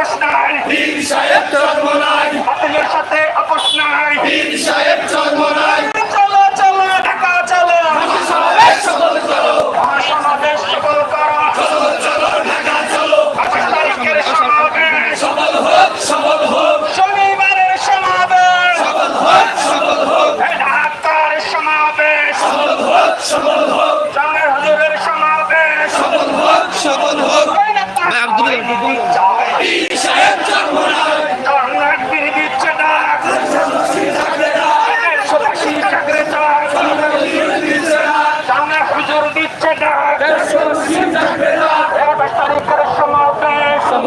আপোষ নাই। পীর সাহেব জন্ম নাই। বাতিলের সাথে আপোষ নাই। পীর সাহেব জন্ম নাই। চলো চলো ঢাকা চলো। সমাবেশ সকল করো। সমাবেশ। সমাবেশ।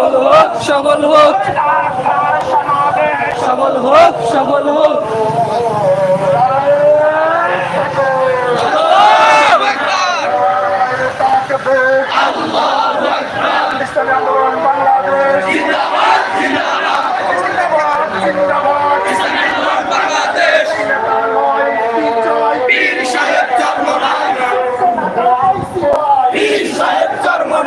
সবল হোক সবল হোক। সবল হোক সবল হোক। Allah